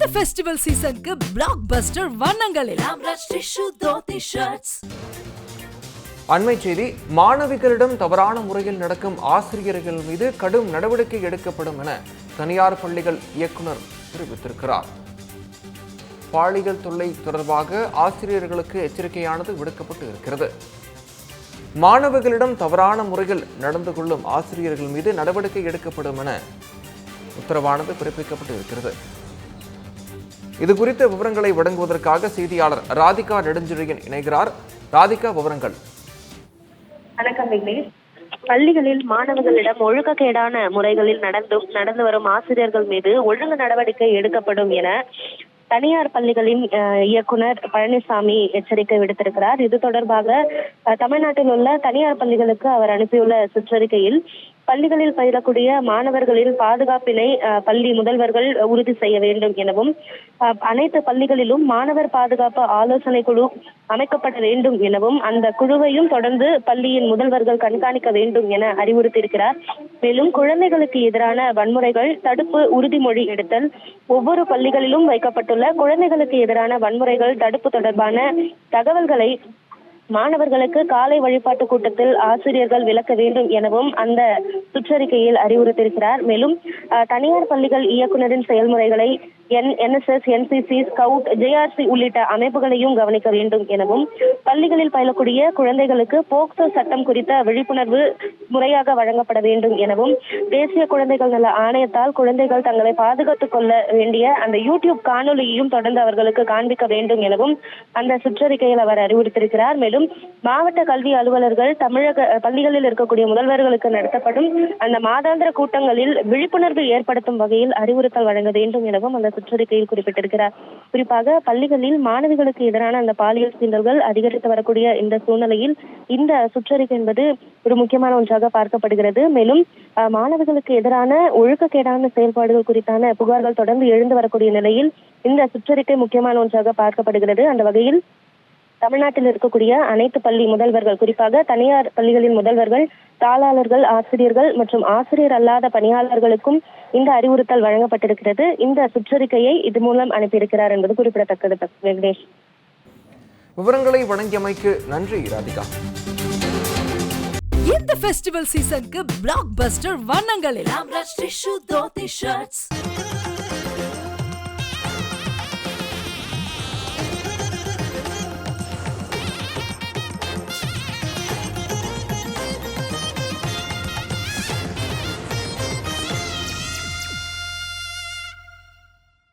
இந்த ஃபெஸ்டிவல் சீசனுக்கு பிளாக் பஸ்டர் வண்ணங்களில் அண்மை செய்தி மாணவிகளிடம் தவறான முறையில் நடக்கும் ஆசிரியர்கள் மீது கடும் நடவடிக்கை எடுக்கப்படும் என தனியார் பள்ளிகள் இயக்குனர் தெரிவித்திருக்கிறார். பாலியல் தொல்லை தொடர்பாக ஆசிரியர்களுக்கு எச்சரிக்கையானது விடுக்கப்பட்டு இருக்கிறது. மாணவர்களிடம் தவறான முறையில் நடந்து கொள்ளும் ஆசிரியர்கள் மீது நடவடிக்கை எடுக்கப்படும் என உத்தரவானது பிறப்பிக்கப்பட்டு இருக்கிறது. இது குறித்த விவரங்களை வழங்குவதற்காக செய்தியாளர் ராதிகா நெடுஞ்செழியன் இணைகிறார். ராதிகா விவரங்கள். வணக்கம் விக்னேஷ். பள்ளிகளில் மாணவர்களிடம் ஒழுக்கக்கேடான முறைகளில் நடந்தும் நடந்து வரும் ஆசிரியர்கள் மீது ஒழுங்கு நடவடிக்கை எடுக்கப்படும் என தனியார் பள்ளிகளின் அஹ், இயக்குனர் பழனிசாமி எச்சரிக்கை விடுத்திருக்கிறார். இது தொடர்பாக அஹ், தமிழ்நாட்டில் உள்ள தனியார் பள்ளிகளுக்கு அவர் அனுப்பியுள்ள சுற்றறிக்கையில் பள்ளிகளில் பயிலக்கூடிய மாணவர்களின் பாதுகாப்பினை பள்ளி முதல்வர்கள் உறுதி செய்ய வேண்டும் எனவும் அனைத்து பள்ளிகளிலும் மாணவர் பாதுகாப்பு ஆலோசனை குழு அமைக்கப்பட வேண்டும் எனவும் அந்த குழுவையும் தொடர்ந்து பள்ளியின் முதல்வர்கள் கண்காணிக்க வேண்டும் என அறிவுறுத்தியிருக்கிறார். மேலும் குழந்தைகளுக்கு எதிரான வன்முறைகள் தடுப்பு உறுதிமொழி எடுத்தல் ஒவ்வொரு பள்ளிகளிலும் வைக்கப்பட்டுள்ள குழந்தைகளுக்கு எதிரான வன்முறைகள் தடுப்பு தொடர்பான தகவல்களை மாணவர்களுக்கு காலை வழிபாட்டு கூட்டத்தில் ஆசிரியர்கள் விளக்க வேண்டும் எனவும் அந்த சுற்றறிக்கையில் அறிவுறுத்தியிருக்கிறார். மேலும் தனியார் பள்ளிகள் இயக்குனரின் செயல்முறைகளை என் என்எஸ்எஸ் என்சிசி ஸ்கவுட் ஜேஆர்சி உள்ளிட்ட அமைப்புகளையும் கவனிக்க வேண்டும் எனவும் பள்ளிகளில் பயிலக்கூடிய குழந்தைகளுக்கு போக்சோ சட்டம் குறித்த விழிப்புணர்வு முறையாக வழங்கப்பட வேண்டும் எனவும் தேசிய குழந்தைகள் நல ஆணையத்தால் குழந்தைகள் தங்களை பாதுகாத்துக் கொள்ள வேண்டிய அந்த யூடியூப் காணொலியையும் தொடர்ந்து அவர்களுக்கு காண்பிக்க வேண்டும் எனவும் அந்த சுற்றறிக்கையில் அவர் அறிவுறுத்தியிருக்கிறார். மேலும் மாவட்ட கல்வி அலுவலர்கள் தமிழக பள்ளிகளில் இருக்கக்கூடிய முதல்வர்களுக்கு நடத்தப்படும் அந்த மாதாந்திர கூட்டங்களில் விழிப்புணர்வு ஏற்படுத்தும் வகையில் அறிவுறுத்தல் வழங்க வேண்டும் எனவும் அந்த சுற்றறிக்கையில் குறிப்பிட்டிருக்கிறார். குறிப்பாக பள்ளிகளில் மாணவிகளுக்கு எதிரான அந்த பாலியல் சீண்டல்கள் அதிகரித்து வரக்கூடிய இந்த சூழ்நிலையில் இந்த சுற்றறிக்கை என்பது ஒரு முக்கியமான ஒன்றாக பார்க்கப்படுகிறது. மேலும் மாணவிகளுக்கு எதிரான ஒழுக்கக்கேடான செயல்பாடுகள் குறித்தான புகார்கள் தொடர்ந்து எழுந்து வரக்கூடிய நிலையில் இந்த சுற்றறிக்கை முக்கியமான ஒன்றாக பார்க்கப்படுகிறது. அந்த வகையில் தமிழ்நாட்டில் இருக்கக்கூடிய அனைத்து பள்ளி முதல்வர்கள் குறிப்பாக தனியார் பள்ளிகளின் முதல்வர்கள் தாளாளர்கள் ஆசிரியர்கள் மற்றும் ஆசிரியர் அல்லாத பணியாளர்களுக்கும் இந்த அறிவுறுத்தல் வழங்கப்பட்டிருக்கிறது. இந்த சுற்றறிக்கையை இது மூலம் அனுப்பியிருக்கிறார் என்பது குறிப்பிடத்தக்கது வெங்கடேஷ் விவரங்களை வழங்கியமைக்கு நன்றி ராதிகா. இந்த ஃபெஸ்டிவல் சீசனுக்கு பிளாக் பஸ்டர் வண்ணங்களில்